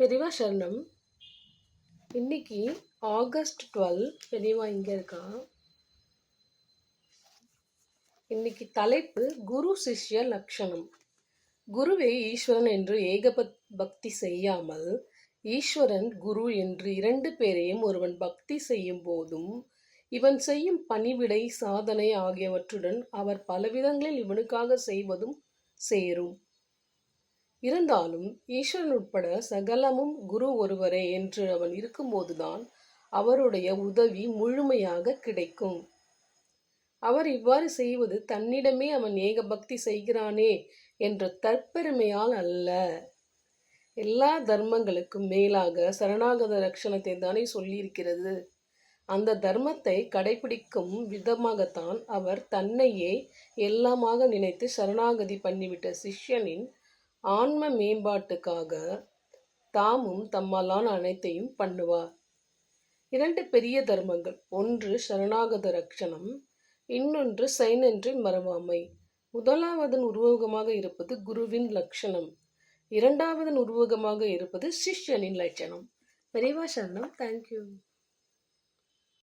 பெரியவா சரணம். இன்னைக்கு ஆகஸ்ட் டுவெல் பெரியவா இங்கே இருக்கா? இன்னைக்கு தலைப்பு குரு சிஷ்ய லட்சணம் குருவை ஈஸ்வரன் என்று ஏகபத் பக்தி செய்யாமல் ஈஸ்வரன் குரு என்று இரண்டு பேரையும் ஒருவன் பக்தி செய்யும் போதும் இவன் செய்யும் பணிவிடை சாதனை ஆகியவற்றுடன் அவர் பலவிதங்களில் இவனுக்காக செய்வதும் சேரும். இருந்தாலும் ஈஸ்வரன் உட்பட சகலமும் குரு ஒருவரே என்று அவன் இருக்கும்போதுதான் அவருடைய உதவி முழுமையாக கிடைக்கும். அவர் இவ்வாறு செய்வது தன்னிடமே அவன் ஏக பக்தி செய்கிறானே என்ற தற்பெருமையால் அல்ல. எல்லா தர்மங்களுக்கும் மேலாக சரணாகத லட்சணத்தை தானே சொல்லியிருக்கிறது. அந்த தர்மத்தை கடைபிடிக்கும் விதமாகத்தான் அவர் தன்னையே எல்லாமாக நினைத்து சரணாகதி பண்ணிவிட்ட சிஷ்யனின் ஆன்ம மேம்பாட்டுக்காக தாமும் தம்மாலான அனைத்தையும் பண்ணுவார் இரண்டு பெரிய தர்மங்கள். ஒன்று சரணாகத ரட்சணம் இன்னொன்று சைனன்றி மறவாமை. முதலாவதன் உருவகமாக இருப்பது குருவின் லட்சணம். இரண்டாவதன் உருவகமாக இருப்பது சிஷ்யனின் லட்சணம். பெரியவா சரணம். தேங்க்யூ